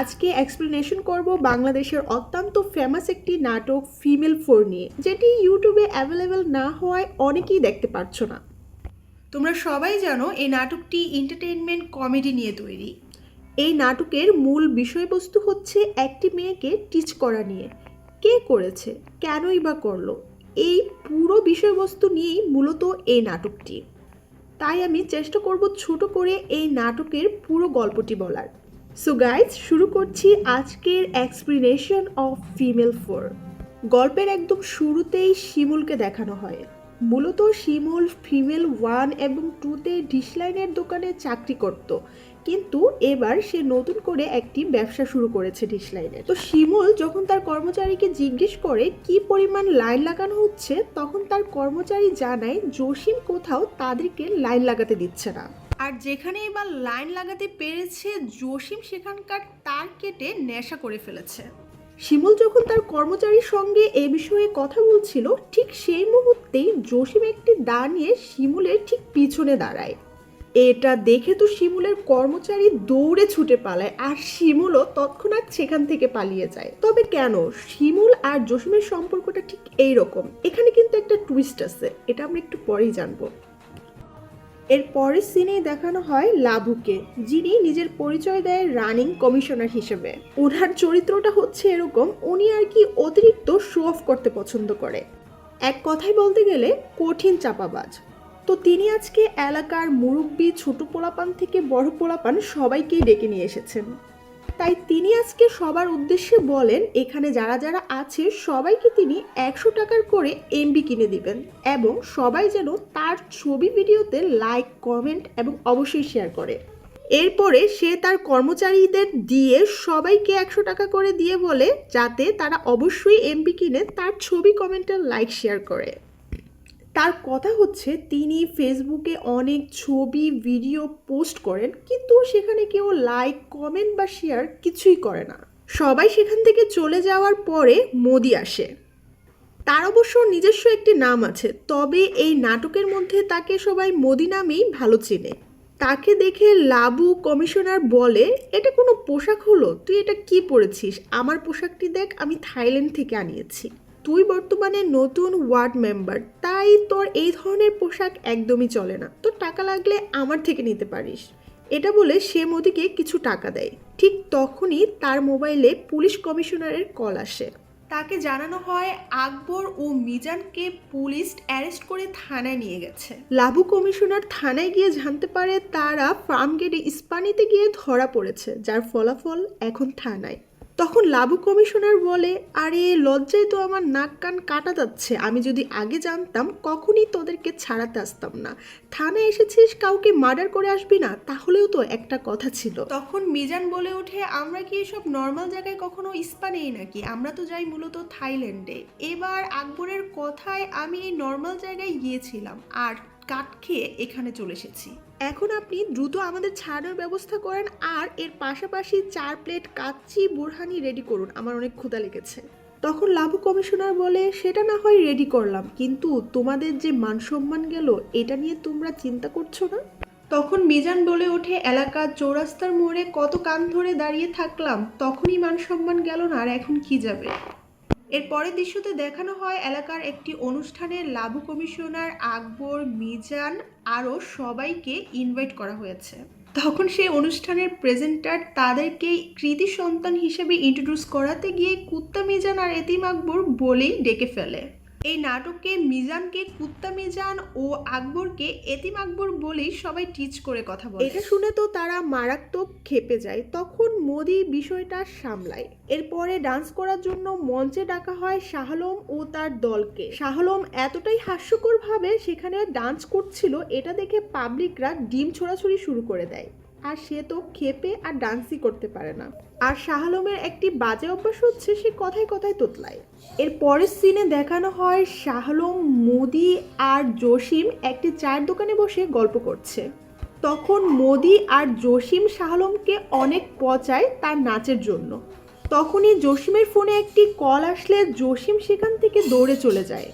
আজকে এক্সপ্লেনেশন করব বাংলাদেশের অত্যন্ত ফেমাস একটি নাটক ফিমেল ফোর নিয়ে যেটি ইউটিউবে অ্যাভেলেবেল না হওয়ায় অনেকেই দেখতে পারছ না। তোমরা সবাই জানো এই নাটকটি এন্টারটেনমেন্ট কমেডি নিয়ে তৈরি। এই নাটকের মূল বিষয়বস্তু হচ্ছে একটি মেয়েকে টিচ করা নিয়ে। কে করেছে? কেনই বা করল? এই পুরো বিষয়বস্তু নিয়েই মূলত এই নাটকটি। তাই আমি চেষ্টা করব ছোট করে এই নাটকের পুরো গল্পটি বলার। সো গাইজ শুরু করছি আজকের এক্সপ্লেনেশন অফ ফিমেল ফোর গল্পের একদম শুরুতেই শিমুলকে দেখানো হয়। মূলত শিমুল ফিমেল ওয়ান এবং টুতে ডিসলাইনের দোকানে চাকরি করত। কিন্তু এবার সে নতুন করে একটি ব্যবসা শুরু করেছে ডিসলাইনের তো শিমুল যখন তার কর্মচারীকে জিজ্ঞেস করে কি পরিমাণ লাইন লাগানো হচ্ছে, তখন তার কর্মচারী জানায়, জসিম কোথাও তাদেরকে লাইন লাগাতে দিচ্ছে না। আর যেখানে এবার লাইন লাগাতে পেরেছে, জসিম সেখানকার তার কেটে নেশা করে ফেলেছে। শিমুল যখন তার কর্মচারীর সঙ্গে এ বিষয়ে কথা বলছিল, ঠিক সেই মুহূর্তেই জসিম একটি দা নিয়ে শিমুলের ঠিক পিছনে দাঁড়ায়। এটা দেখে তো শিমুলের কর্মচারী দৌড়ে ছুটে পালায় আর শিমুলও তৎক্ষণাৎ সেখান থেকে পালিয়ে যায়। তবে কেন? শিমুল আর জসিমের সম্পর্কটা ঠিক এই রকম এখানে কিন্তু একটা টুইস্ট আছে, এটা আমরা একটু পরেই জানব। এর পরের সিনেই দেখানো হয় লাভুকে যিনি নিজের পরিচয় দেয় রানিং কমিশনার হিসেবে। ওনার চরিত্রটা হচ্ছে এরকম, উনি আর কি অতিরিক্ত শো অফ করতে পছন্দ করে। এক কথায় বলতে গেলে কঠিন চাপাবাজ। তো তিনি আজকে এলাকার মুরব্বী ছোট পোলাপান থেকে বড় পোলাপান সবাইকেই ডেকে নিয়ে এসেছেন। তাই তিনি আজকে সবার উদ্দেশ্যে বলেন, এখানে যারা যারা আছে, সবাইকে তিনি একশো টাকার করে এমবি কিনে দিবেন এবং সবাই যেন তার ছবি ভিডিওতে লাইক কমেন্ট এবং অবশ্যই শেয়ার করে। এরপরে সে তার কর্মচারীদের দিয়ে সবাইকে একশো টাকা করে দিয়ে বলে, যাতে তারা অবশ্যই এমবি কিনে তার ছবি কমেন্ট লাইক শেয়ার করে। তার কথা হচ্ছে, তিনি ফেসবুকে অনেক ছবি, ভিডিও পোস্ট করেন, কিন্তু সেখানে কেউ লাইক, কমেন্ট বা শেয়ার কিছুই করে না। সবাই সেখান থেকে চলে যাওয়ার পরে মোদি আসে। তার অবশ্য নিজস্ব একটি নাম আছে, তবে এই নাটকের মধ্যে তাকে সবাই মোদি নামেই ভালো চেনে। তাকে দেখে লাবু কমিশনার বলে, এটা কোনো পোশাক হলো? তুই এটা কি পরেছিস? আমার পোশাকটি দেখ, আমি থাইল্যান্ড থেকে আনিয়েছি। তুই বর্তমানে নতুন ওয়ার্ড মেম্বার, তাই তোর এই ধরনের পোশাক একদমই চলে না। তোর টাকা লাগলে আমার থেকে নিতে পারিস। এটা বলে সে মোদিকে কিছু টাকা দেয়। ঠিক তখনই তার মোবাইলে পুলিশ কমিশনারের কল আসে। তাকে জানানো হয়, আকবর ও মিজানকে পুলিশ অ্যারেস্ট করে থানায় নিয়ে গেছে। লাবু কমিশনার থানায় গিয়ে জানতে পারে তারা ফার্ম গেটে ইস্পানিতে গিয়ে ধরা পড়েছে, যার ফলাফল এখন থানায়। তখন লাবু কমিশনার বলে, আরে, লজ্জায় তো আমার নাক কান কাটা যাচ্ছে। আমি যদি আগে জানতাম, কখনই তোদেরকে ছাড়াতে আসতাম না। থানায় এসেছিস, কাউকে মার্ডার করে আসবি না। তাহলেও তো একটা কথা ছিল। তখন মিজান বলে ওঠে, আমরা কি এসব নর্মাল জায়গায় কখনো ইস্পা নেই নাকি? আমরা তো যাই মূলত থাইল্যান্ডে। এবার আকবরের কথায় আমি এই নর্মাল জায়গায় গিয়েছিলাম। আর কাঠ খেয়ে এখানে চলে এসেছি। এখন আপনি দ্রুত আমাদের ছাড়ানোর ব্যবস্থা করেন আর এর পাশাপাশি চার প্লেট কাচ্চি বুরহানি রেডি করুন। আমার অনেক ক্ষুধা লেগেছে। তখন লাভু কমিশনার বলে, সেটা না হয় রেডি করলাম, কিন্তু তোমাদের যে মান সম্মান গেল, এটা নিয়ে তোমরা চিন্তা করছ না? তখন মিজান বলে ওঠে এলাকার চৌরাস্তার মোড়ে কত কান ধরে দাঁড়িয়ে থাকলাম, তখনই মান সম্মান গেল না, আর এখন কি যাবে? এর পরের দৃশ্যতে দেখানো হয় এলাকার একটি অনুষ্ঠানে লাভু কমিশনার আকবর মিজান আরও সবাইকে ইনভাইট করা হয়েছে। তখন সেই অনুষ্ঠানের প্রেজেন্টার তাদেরকে কৃতি সন্তান হিসেবে ইন্ট্রোডিউস করাতে গিয়ে কুত্তা মিজান আর এতিম আকবর বলেই ডেকে ফেলে। এই নাটকে মিজানকে কুত্তা মিজান ও আকবরকে এতিম আকবর বলেই সবাই টিচ করে কথা বলে। এটা শুনে তো তারা মারাত্মক খেপে যায়। তখন মোদি বিষয়টা সামলায়। এরপরে ডান্স করার জন্য মঞ্চে ডাকা হয় শাহলম ও তার দলকে। শাহলম এতটাই হাস্যকর ভাবে সেখানে ডান্স করছিল, এটা দেখে পাবলিকরা ডিম ছোড়াছুড়ি শুরু করে দেয়। আর সে তো খেপে আর ডান্সই করতে পারে না। আর শাহ আলমের একটি বাজে অভ্যাস হচ্ছে সে কথায় কথায় তোতলায়। এর পরের সিনে দেখানো হয় শাহ আলম মোদি আর জসিম একটি চায়ের দোকানে বসে গল্প করছে। তখন মোদি আর জসিম শাহ আলমকে অনেক পচায় তার নাচের জন্য। তখনই জসিমের ফোনে একটি কল আসলে জসিম সেখান থেকে দৌড়ে চলে যায়।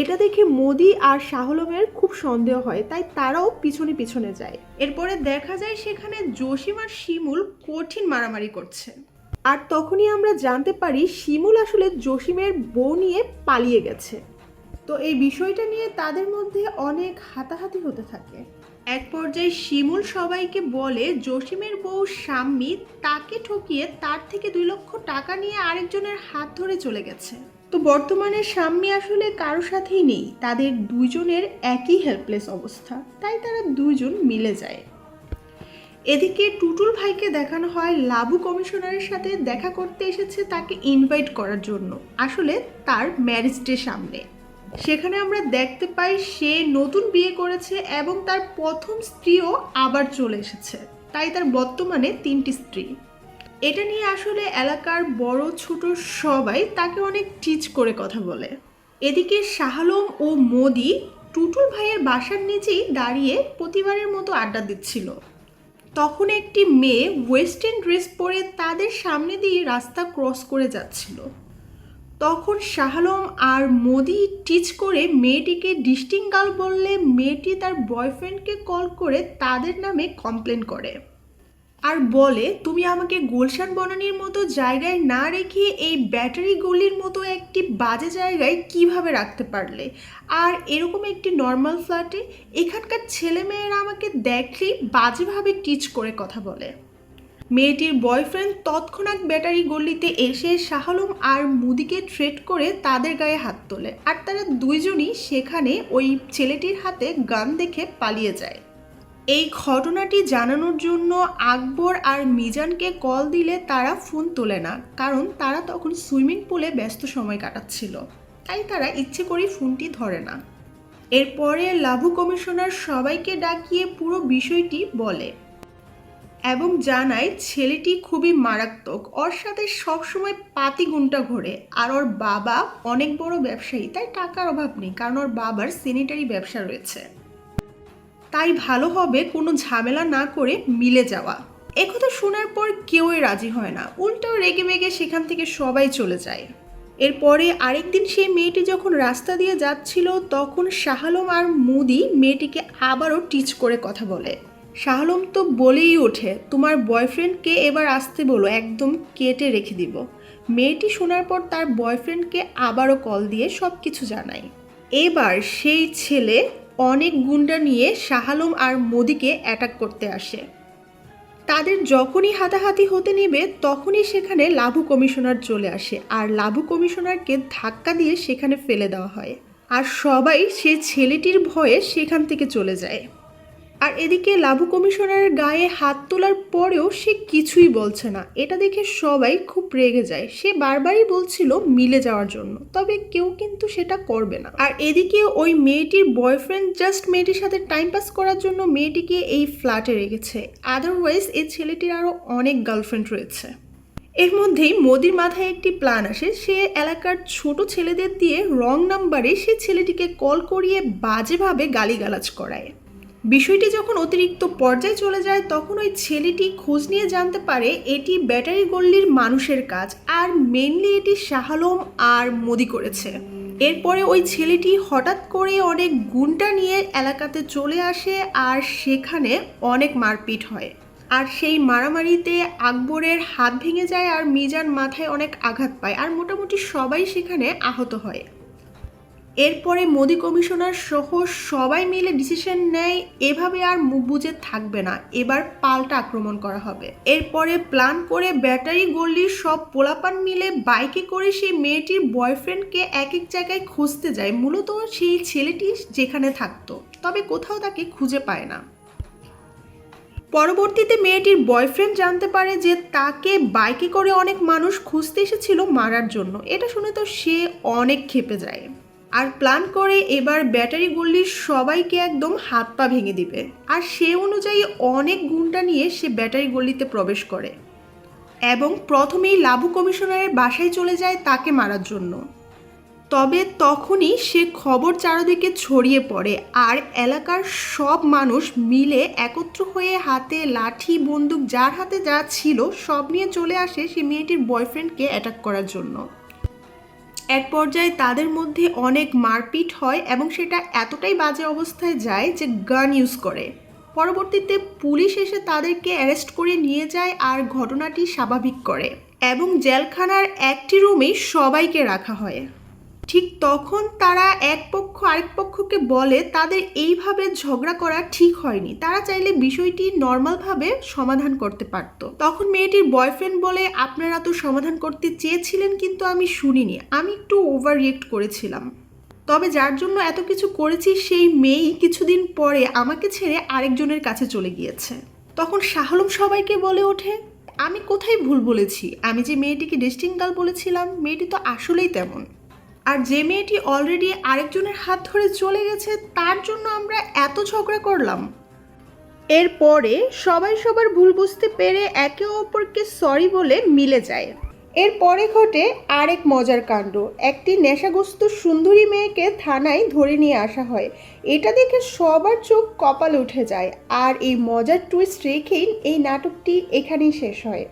এটা দেখে মোদি আর শাহলমের খুব সন্দেহ হয়, তাই তারাও পিছনে পিছনে যায়। এরপরে দেখা যায় সেখানে জসিম আর শিমুল কঠিন মারামারি করছে। আর তখনই আমরা জানতে পারি শিমুল আসলে জসিমের বউ নিয়ে পালিয়ে গেছে। তো এই বিষয়টা নিয়ে তাদের মধ্যে অনেক হাতাহাতি হতে থাকে। এক পর্যায়ে শিমুল সবাইকে বলে, জসিমের বউ শাম্মী তাকে ঠকিয়ে তার থেকে দুই লক্ষ টাকা নিয়ে আরেকজনের হাত ধরে চলে গেছে। তো বর্তমানে শাম্মী আসলে কারও সাথেই নেই। তাদের দুইজনের একই হেল্পলেস অবস্থা। তাই তারা দুইজন মিলে যায়। এদিকে টুটুল ভাইকে দেখানো হয় লাবু কমিশনারের সাথে দেখা করতে এসেছে তাকে ইনভাইট করার জন্য। আসলে তার ম্যারেজ ডে সামনে। সেখানে আমরা দেখতে পাই সে নতুন বিয়ে করেছে এবং তার প্রথম স্ত্রীও আবার চলে এসেছে। তাই তার বর্তমানে তিনটি স্ত্রী। এটা নিয়ে আসলে এলাকার বড় ছোট সবাই তাকে অনেক টিচ করে কথা বলে। এদিকে শাহালম ও মোদি টুটুল ভাইয়ের বাসার নিচেই দাঁড়িয়ে প্রতিবারের মতো আড্ডা দিচ্ছিল। তখন একটি মেয়ে ওয়েস্টার্ন ড্রেস পরে তাদের সামনে দিয়ে রাস্তা ক্রস করে যাচ্ছিল। তখন শাহালম আর মোদি টিচ করে মেয়েটিকে ডিস্টিং গার্ল বললে মেয়েটি তার বয়ফ্রেন্ডকে কল করে তাদের নামে কমপ্লেন করে। আর বলে, তুমি আমাকে গুলশান বনানির মতো জায়গায় না রেখে এই ব্যাটারি গলির মতো একটি বাজে জায়গায় কীভাবে রাখতে পারলে? আর এরকম একটি নর্মাল ফ্ল্যাটে এখানকার ছেলেমেয়েরা আমাকে দেখলেই বাজেভাবে টিচ করে কথা বলে। মেয়েটির বয়ফ্রেন্ড তৎক্ষণাৎ ব্যাটারি গল্লিতে এসে শাহালুম আর মুদিকে ট্রেড করে তাদের গায়ে হাত তোলে। আর তারা দুইজনই সেখানে ওই ছেলেটির হাতে গান দেখে পালিয়ে যায়। এই ঘটনাটি জানানোর জন্য আকবর আর মিজানকে কল দিলে তারা ফোন তোলে না, কারণ তারা তখন সুইমিং পুলে ব্যস্ত সময় কাটাচ্ছিল। তাই তারা ইচ্ছে করেই ফোনটি ধরে না। এরপরে লাভু কমিশনার সবাইকে ডাকিয়ে পুরো বিষয়টি বলে এবং জানায়, ছেলেটি খুবই মারাত্মক। ওর সাথে সবসময় পাতি গুণটা ঘোরে। আর ওর বাবা অনেক বড় ব্যবসায়ী, তাই টাকার অভাব নেই, কারণ ওর বাবার স্যানিটারি ব্যবসা রয়েছে। তাই ভালো হবে কোনো ঝামেলা না করে মিলে যাওয়া। একথা শোনার পর কেউই রাজি হয় না। উল্টো রেগে মেগে সেখান থেকে সবাই চলে যায়। এরপরে আরেকদিন সেই মেয়েটি যখন রাস্তা দিয়ে যাচ্ছিল, তখন শাহালম আর মুদি মেয়েটিকে আবারও টিচ করে কথা বলে। শাহালম তো বলেই ওঠে, তোমার বয়ফ্রেন্ডকে এবার আসতে বলো, একদম কেটে রেখে দিব। মেয়েটি শোনার পর তার বয়ফ্রেন্ডকে আবারও কল দিয়ে সব কিছু জানায়। এবার সেই ছেলে অনেক গুন্ডা নিয়ে শাহালম আর মোদিকে অ্যাটাক করতে আসে। তাদের যখনই হাতাহাতি হতে নেবে, তখনই সেখানে লাভু কমিশনার চলে আসে আর লাভু কমিশনারকে ধাক্কা দিয়ে সেখানে ফেলে দেওয়া হয়। আর সবাই সে ছেলেটির ভয়ে সেখান থেকে চলে যায়। আর এদিকে লাভু কমিশনারের গায়ে হাত তোলার পরেও সে কিছুই বলছে না। এটা দেখে সবাই খুব রেগে যায়। সে বারবারই বলছিল মিলে যাওয়ার জন্য। তবে কেউ কিন্তু সেটা করবে না। আর এদিকে ওই মেয়েটির বয়ফ্রেন্ড জাস্ট মেয়েটির সাথে টাইম পাস করার জন্য মেয়েটিকে এই ফ্ল্যাটে রেখেছে। আদারওয়াইজ এই ছেলেটির আরও অনেক গার্লফ্রেন্ড রয়েছে। এর মধ্যেই মোদির মাথায় একটি প্ল্যান আসে। সে এলাকার ছোট ছেলেদের দিয়ে রং নাম্বারে সে ছেলেটিকে কল করিয়ে বাজেভাবে গালিগালাজ করায়। বিষয়টি যখন অতিরিক্ত পর্যায়ে চলে যায়, তখন ওই ছেলেটি খোঁজ নিয়ে জানতে পারে এটি ব্যাটারি গল্লির মানুষের কাজ আর মেনলি এটি শাহালম আর মোদি করেছে। এরপরে ওই ছেলেটি হঠাৎ করে অনেক গুন্ডা নিয়ে এলাকাতে চলে আসে আর সেখানে অনেক মারপিট হয়। আর সেই মারামারিতে আকবরের হাত ভেঙে যায় আর মিজান মাথায় অনেক আঘাত পায়। আর মোটামুটি সবাই সেখানে আহত হয়। এরপরে মোদি কমিশনার সহ সবাই মিলে ডিসিশন নেয়, এভাবে আর মুখ বুঝে থাকবে না। এবার পাল্টা আক্রমণ করা হবে। এরপরে প্ল্যান করে ব্যাটারি গল্লির সব পোলাপান মিলে বাইকে করে সেই মেয়েটির বয়ফ্রেন্ডকে এক এক জায়গায় খুঁজতে যায়। মূলত সেই ছেলেটি যেখানে থাকতো, তবে কোথাও তাকে খুঁজে পায় না। পরবর্তীতে মেয়েটির বয়ফ্রেন্ড জানতে পারে যে তাকে বাইকে করে অনেক মানুষ খুঁজতে এসেছিল মারার জন্য। এটা শুনে তো সে অনেক ক্ষেপে যায়। আর প্ল্যান করে এবার ব্যাটারি গল্লির সবাইকে একদম হাত পা ভেঙে দিবে। আর সে অনুযায়ী অনেক গুণটা নিয়ে সে ব্যাটারি গল্লিতে প্রবেশ করে। এবং প্রথমেই লাভু কমিশনারের বাসায় চলে যায় তাকে মারার জন্য। তবে তখনই সে খবর চারদিকে ছড়িয়ে পড়ে আর এলাকার সব মানুষ মিলে একত্র হয়ে হাতে লাঠি, বন্দুক, যার হাতে যা ছিল সব নিয়ে চলে আসে সে মেয়েটির বয়ফ্রেন্ডকে অ্যাটাক করার জন্য। এক পর্যায়ে তাদের মধ্যে অনেক মারপিট হয় এবং সেটা এতটাই বাজে অবস্থায় যায় যে গান ইউজ করে। পরবর্তীতে পুলিশ এসে তাদেরকে অ্যারেস্ট করে নিয়ে যায় আর ঘটনাটি স্বাভাবিক করে এবং জেলখানার একটি রুমেই সবাইকে রাখা হয়। ঠিক তখন তারা এক পক্ষ আরেক পক্ষকে বলে, তাদের এইভাবে ঝগড়া করা ঠিক হয়নি। তারা চাইলে বিষয়টি নর্মালভাবে সমাধান করতে পারত। তখন মেয়েটির বয়ফ্রেন্ড বলে, আপনারা তো সমাধান করতে চেয়েছিলেন, কিন্তু আমি শুনিনি। আমি একটু ওভার রিয়েক্ট করেছিলাম। তবে যার জন্য এত কিছু করেছি, সেই মেয়েই কিছুদিন পরে আমাকে ছেড়ে আরেকজনের কাছে চলে গিয়েছে। তখন শাহলম সবাইকে বলে ওঠে, আমি কোথায় ভুল বলেছি? আমি যে মেয়েটিকে ডিস্টিং গার্ল বলেছিলাম, মেয়েটি তো আসলেই তেমন। আর যে মেয়েটি অলরেডি আরেকজনের হাত ধরে চলে গেছে, তার জন্য আমরা এত ঝগড়া করলাম। এরপরে সবাই সবার ভুল বুঝতে পেরে একে অপরকে সরি বলে মিলে যায়। এরপরে ঘটে আরেক মজার কাণ্ড। একটি নেশাগ্রস্ত সুন্দরী মেয়েকে থানায় ধরে নিয়ে আসা হয়। এটা দেখে সবার চোখ কপাল উঠে যায়। আর এই মজার টুইস্ট রেখেই এই নাটকটি এখানেই শেষ হয়।